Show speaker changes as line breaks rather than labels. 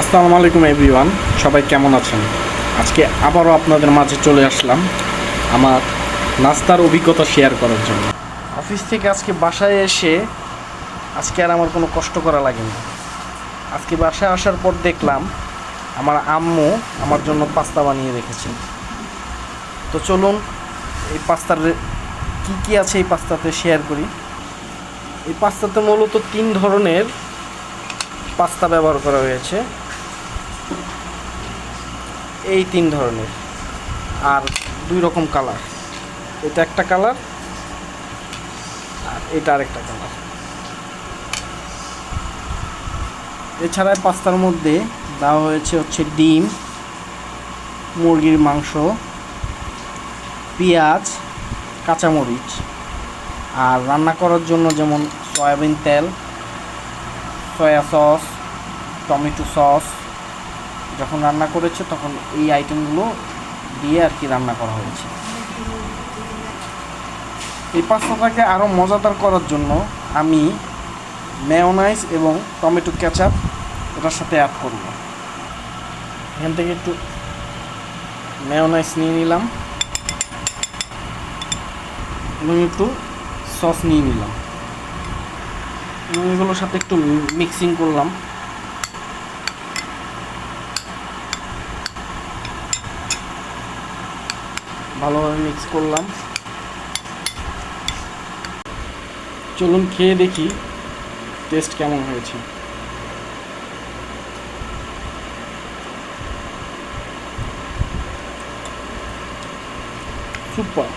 আসসালামু আলাইকুম এভরিওয়ান, সবাই কেমন আছেন? আজকে আবারও আপনাদের মাঝে চলে আসলাম আমার নাস্তার অভিজ্ঞতা শেয়ার করার জন্য। অফিস থেকে আজকে বাসায় এসে আজকে আর আমার কোনো কষ্ট করা লাগেনি। আজকে বাসায় আসার পর দেখলাম আমার আম্মু আমার জন্য পাস্তা বানিয়ে রেখেছে। তো চলুন, এই পাস্তার কি কি আছে এই পাস্তাতে শেয়ার করি? এই পাস্তাতে মূলত তিন ধরনের পাস্তা ব্যবহার করা হয়েছে। এই তিন ধরনের। আর দুই রকম কালার। এটা একটা কালার, আর এটা আরেকটা কালার। এছাড়া পাস্তার মধ্যে দেওয়া হয়েছে হচ্ছে ডিম, মুরগির মাংস, পেঁয়াজ, কাঁচামরিচ। আর রান্না করার জন্য যেমন সয়াবিন তেল, সয়া সস, টমেটো সস যখন রান্না করেছে, তখন এই আইটেমগুলো দিয়ে আর কি রান্না করা হয়েছে। এই পাস্তাটাকে আরও মজাদার করার জন্য আমি মেয়োনাইজ এবং টমেটো কেচাপ এটার সাথে অ্যাড করব। এখান থেকে একটু মেয়োনাইজ নিয়ে নিলাম এবং একটু সস নিয়ে নিলাম। এগুলোর সাথে একটু মিক্সিং করলাম। ভালোভাবে মিক্স করলাম। চলুন খেয়ে দেখি টেস্ট কেমন হয়েছে। সুপার